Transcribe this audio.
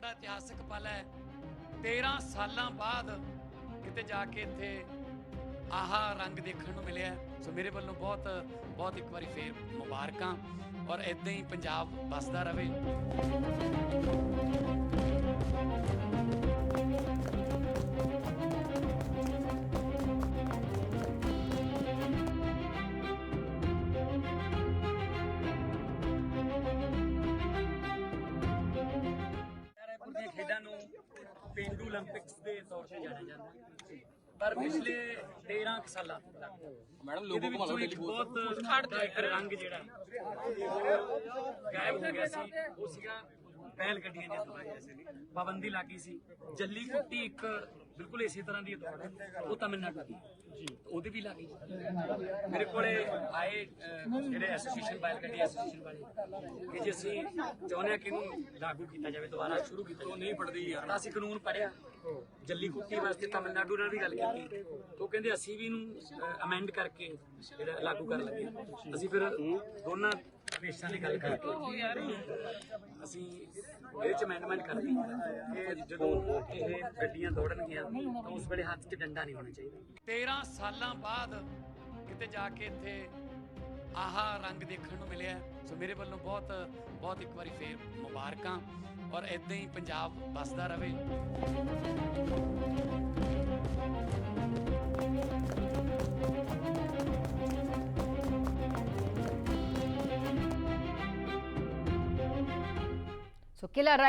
ਬੜਾ ਇਤਿਹਾਸਕ ਪਲ ਹੈ। 13 ਸਾਲਾਂ ਬਾਅਦ ਕਿਤੇ ਜਾ ਕੇ ਇੱਥੇ ਆਹਾ ਰੰਗ ਦੇਖਣ ਨੂੰ ਮਿਲਿਆ। ਸੋ ਮੇਰੇ ਵੱਲੋਂ ਬਹੁਤ ਬਹੁਤ ਇੱਕ ਵਾਰੀ ਫੇਰ ਮੁਬਾਰਕਾਂ। ਔਰ ਇਦਾਂ ਹੀ ਪੰਜਾਬ ਵਸਦਾ ਰਹੇ। ਖੇਡ 올림픽ਸ ਦੇ ਤੌਰ ਤੇ ਜਾਣਿਆ ਜਾਂਦਾ ਹੈ। ਪਰ ਪਿਛਲੇ 13 ਕੁ ਸਾਲਾਂ ਤੋਂ ਤੱਕ ਮੈਡਮ ਲੋਗੋ ਘੁਮਾ ਲਓ ਡੇਲੀ ਬਹੁਤ ਖੜਦਾ ਰੰਗ ਜਿਹੜਾ ਹੈ, ਉਹ ਗਾਇਬ ਹੋ ਗਿਆ ਸੀ ਉਹ ਸੀਗਾ ਪਹਿਲ ਗੱਡੀਆਂ ਦੀਆਂ ਦੌੜਾਂ ਸੀ। ਪਾਬੰਦੀ ਲੱਗੀ ਸੀ। ਜੱਲੀ ਕੁੱਟੀ ਇੱਕ ਬਿਲਕੁਲ ਇਸੇ ਤਰ੍ਹਾਂ ਦੀ ਦੌੜ ਹੈ। ਉਹ ਤਮਿਲਨਾਡੂ ਦੀ ਜੀ। ਉਹਦੇ ਵੀ ਲੱਗੀ। ਮੇਰੇ ਕੋਲੇ ਆਏ ਜਿਹੜੇ ਐਸੋਸੀਏਸ਼ਨ ਬੈਲ ਗੱਡੀ ਐਸੋਸੀਏਸ਼ਨ ਵਾਲੇ। ਕਿ ਜੇ ਅਸੀਂ ਚਾਹੁੰਦੇ ਕਿ ਇਹਨੂੰ ਲਾਗੂ ਕੀਤਾ ਜਾਵੇ ਦੁਬਾਰਾ ਸ਼ੁਰੂ ਕੀਤਾ ਉਹ ਨਹੀਂ ਪੜਦੀ ਯਾਰ। ਤਾਂ ਅਸੀਂ ਕਾਨੂੰਨ ਪੜਿਆ ਜੱਲੀ ਕੁੱਟੀ ਵਾਸਤੇ ਤਮਿਲਨਾਡੂ ਨਾਲ ਵੀ ਗੱਲ ਕੀਤੀ। ਉਹ ਕਹਿੰਦੇ ਅਸੀਂ ਵੀ ਇਹਨੂੰ ਅਮੈਂਡ ਕਰਕੇ ਜਿਹੜਾ ਲਾਗੂ ਕਰਨ ਲੱਗੇ। ਅਸੀਂ ਫਿਰ ਦੋਨਾਂ ਦੇਸ਼ਾਂ ਦੀ ਗੱਲ ਕਰਕੇ ਅਸੀਂ ਇਹ ਚ ਅਮੈਂਡਮੈਂਟ ਕਰਦੀ ਕਿ ਜਦੋਂ ਇਹ ਗੱਡੀਆਂ ਦੌੜਨਗੀਆਂ, ਤਾਂ ਉਸ ਵੇਲੇ ਹੱਥ 'ਚ ਡੰਡਾ ਨਹੀਂ ਹੋਣਾ ਚਾਹੀਦਾ। 13 ਸਾਲਾਂ ਬਾਅਦ ਕਿਤੇ ਜਾ ਕੇ ਇੱਥੇ ਆਹਾ ਰੰਗ ਦੇਖਣ ਨੂੰ ਮਿਲਿਆ ਸੋ ਮੇਰੇ ਵੱਲੋਂ ਬਹੁਤ ਬਹੁਤ ਇੱਕ ਵਾਰੀ ਫੇਰ ਮੁਬਾਰਕਾਂ ਔਰ ਇਦਾਂ ਹੀ ਪੰਜਾਬ ਵਸਦਾ ਰਹੇ। ਸੋ ਕਿਲਾ ਰਾਏ